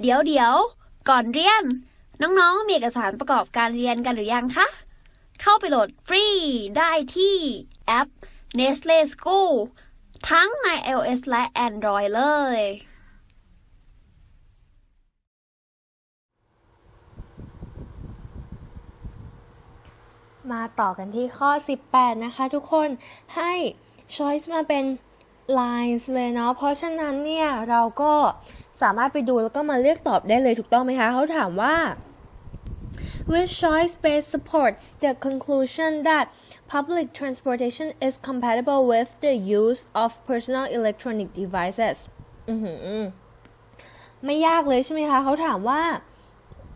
เดี๋ยวเดี๋ยวก่อนเรียน น้องๆ มีเอกสารประกอบการเรียนกันหรือยังคะ เข้าไปโหลดฟรีได้ที่แอป Nestle School ทั้งใน iOS และ Android เลย มาต่อกันที่ข้อ 18 นะคะทุกคนให้ choice มาเป็น lines เลยเนาะ เพราะฉะนั้นเนี่ยเราก็สามารถไปดูแล้วก็มาเลือกตอบได้เลยถูกต้องไหมคะ เขาถามว่า which choice best supports the conclusion that public transportation is compatible with the use of personal electronic devices อไม่ยากเลยใช่ไหมคะ เขาถามว่า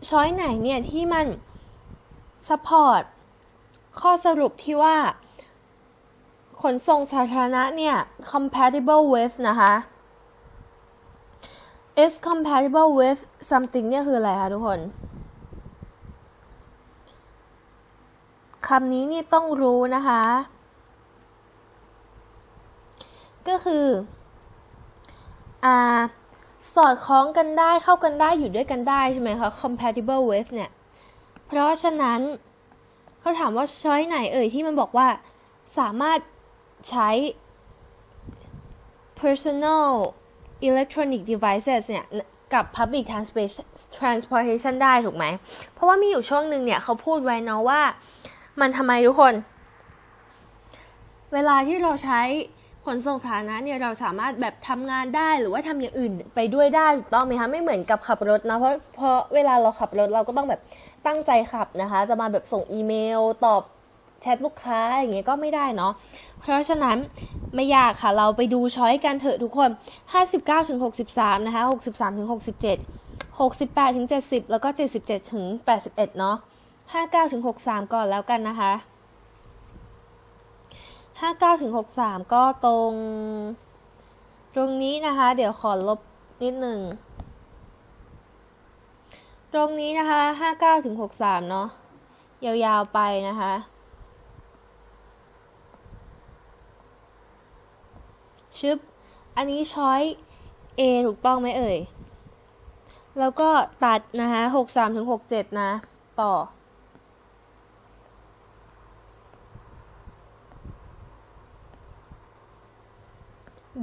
ช้อยไหนเนี่ยที่มัน support ข้อสรุปที่ว่า ขนส่งสาธารณะเนี่ย compatible with นะคะ is compatible with something เนี่ยคืออะไรคะทุกคนคำนี้นี่ต้องรู้นะคะ ก็คืออ่าสอดคล้องกันได้เข้ากันได้อยู่ด้วยกันได้ใช่ไหมคะ compatible with เนี่ย เพราะฉะนั้นเขาถามว่าช้อยไหนเอ่ยที่มันบอกว่าสามารถ ใช้ personal electronic devices เนี่ย กับ public transportation ได้ถูกไหม เพราะว่ามีอยู่ช่วงหนึ่งเนี่ยเขาพูดไว้เนาะว่ามันทำไมทุกคน เวลาที่เราใช้ขนส่งสาธารณะเนี่ยเราสามารถแบบทำงานได้หรือว่าทำอย่างอื่นไปด้วยได้ถูกต้องไหมคะไม่เหมือนกับขับรถนะเพราะเพราะเวลาเราขับรถเราก็ต้องแบบตั้งใจขับนะคะ จะมาแบบส่งอีเมล ตอบ แชทลูกค้าอย่างเงี้ยก็ไม่ได้เนาะเพราะฉะนั้นไม่ยากค่ะเราไปดูช้อยกันเถอะทุกคน 59ถึง63 นะคะ 63ถึง67 68ถึง70 แล้วก็ 77ถึง81 เนาะ59ถึง63 ก่อนแล้วกันนะคะ 59ถึง63 ก็ตรง ตรงนี้นะคะ เดี๋ยวขอลบนิดหนึ่ง ตรงนี้นะคะ 59ถึง63 เนาะยาวๆไปนะคะ ชึบ อันนี้ช้อย A ถูกต้องไหมเอ่ย แล้วก็ตัดนะคะ63ถึง67นะ ต่อ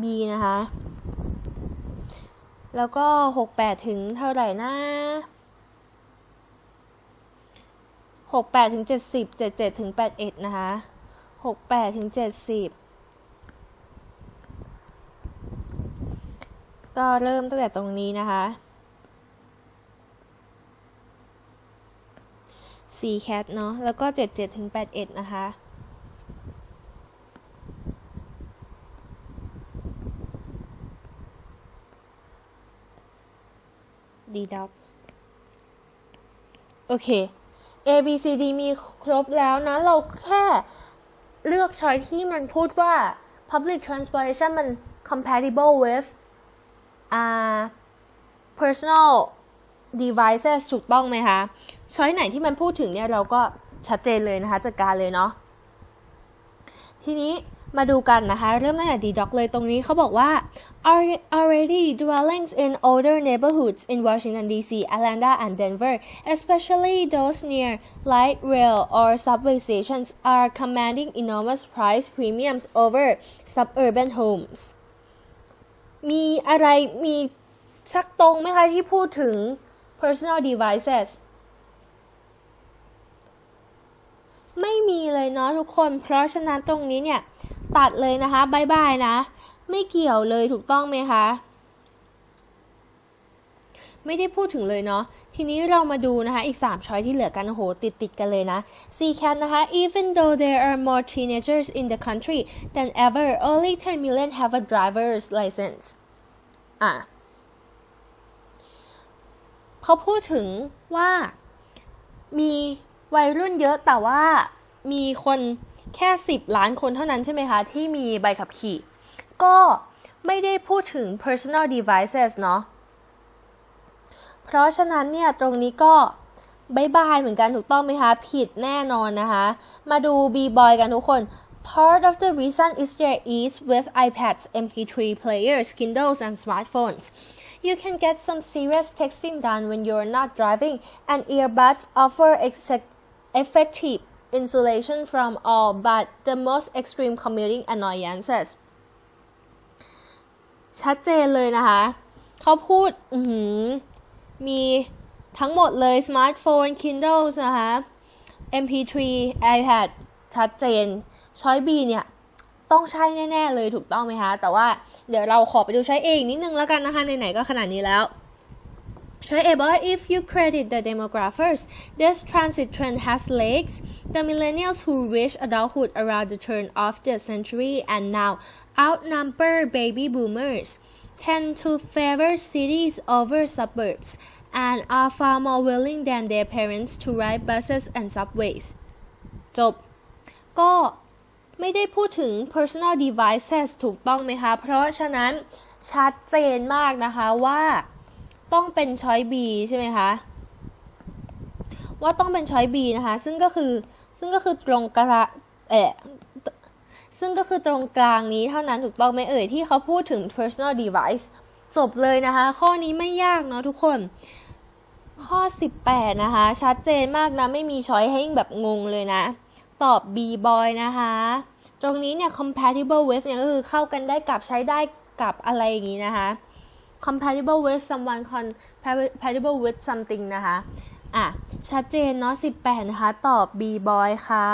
B นะคะ แล้วก็68ถึงเท่าไหร่นะ68ถึง70 77ถึง81นะคะ68ถึง70 ก็เริ่มตั้งแต่ตรงนี้นะคะ C cat เนาะ แล้วก็ 77 ถึง 81 นะคะ D dog โอเค A B C D มีครบแล้วนะ เราแค่เลือกช้อยที่มันพูดว่า public transportation มัน compatible with อ่า personal devices ถูกต้องไหมคะ ช้อยไหนที่มันพูดถึงเนี่ยเราก็ชัดเจนเลยนะคะจัดการเลยเนาะ ทีนี้มาดูกันนะคะ เริ่มตั้งแต่ดีด็อกเลยตรงนี้เขาบอกว่า already dwellings in older neighborhoods in Washington D.C., Atlanta, and Denver, especially those near light rail or subway stations, are commanding enormous price premiums over suburban homes. มีอะไรมีสักตรงไหมคะที่พูดถึง personal devices ไม่มีเลยเนาะทุกคน เพราะฉะนั้นตรงนี้เนี่ย ตัดเลยนะคะบายบายนะ ไม่เกี่ยวเลยถูกต้องไหมคะ ไม่ได้พูดถึงเลยเนาะ ทีนี้เรามาดูนะคะ อีก 3 ช้อยที่เหลือกันโอ้โหติดติดกันเลยนะ C cat นะคะ even though there are more teenagers in the country than ever only 10 million have a driver's license อะเขาพูดถึงว่ามีวัยรุ่นเยอะแต่ว่ามีคนแค่ 10 ล้านคนเท่านั้นใช่ไหมคะ ที่มีใบขับขี่ ก็ไม่ได้พูดถึง personal devices เนาะเพราะฉะนั้นเนี่ย ตรงนี้ก็บายบายเหมือนกันถูกต้องไหมคะ ผิดแน่นอนนะคะ มาดู B-boy กันทุกคน Part of the reason is their ease with iPads, MP3 players, Kindles, and smartphones. you can get some serious texting done when you're not driving, and earbuds offer ex- effective insulation from all but the most extreme commuting annoyances. ชัดเจนเลยนะคะ เขาพูด อือหือ มีทั้งหมดเลย สมาร์ทโฟน Kindle นะคะ MP3 iPad ชัดเจน ช้อย B เนี่ยต้องใช่แน่ ๆ เลยถูกต้องไหมคะ แต่ว่าเดี๋ยวเราขอไปดูช้อย A อีกนิดนึงแล้วกันนะคะ ไหน ๆ ก็ขนาดนี้แล้วช้อย A บอกว่า if you credit the demographers this transit trend has legs the millennials who reached adulthood around the turn of the century and now outnumber baby boomers tend to favor cities over suburbs and are far more willing than their parents to ride buses and subways จบ ก็ไม่ได้พูดถึง personal devices ถูกต้องไหมคะ เพราะฉะนั้นชัดเจนมากนะคะว่าต้องเป็นช้อย B ใช่ไหมคะ ว่าต้องเป็นช้อย B นะคะ ซึ่งก็คือ ซึ่งก็คือตรงกระเอะซึ่งก็คือตรงกลางนี้เท่านั้นถูกต้องไหมเอ่ย ที่เขาพูดถึง personal device จบเลยนะคะ ข้อนี้ไม่ยากเนาะทุกคน ข้อ 18 นะคะ ชัดเจนมากนะ ไม่มีช้อยให้แบบงงเลยนะ ตอบ B boy นะคะ ตรงนี้เนี่ย compatible with เนี่ยก็คือเข้ากันได้กับใช้ได้กับอะไรอย่างนี้นะคะ compatible with someone compatible with something นะคะ อะ ชัดเจนเนาะ18 นะคะ ตอบ B boy ค่ะ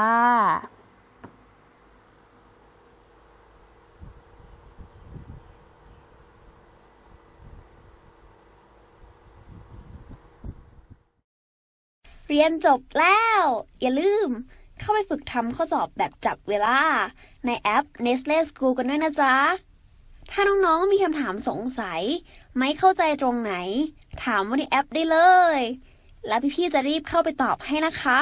เรียนจบแล้ว อย่าลืม เข้าไปฝึกทำข้อสอบแบบจับเวลา ในแอป Nestle School กันด้วยนะจ๊ะ ถ้าน้องๆมีคำถามสงสัย ไม่เข้าใจตรงไหน ถามว่าในแอปได้เลย แล้วพี่ๆจะรีบเข้าไปตอบให้นะคะ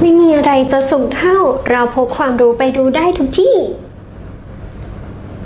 ไม่มีอะไรจะสูงเท่า เราพกความรู้ไปดูได้ทุกที่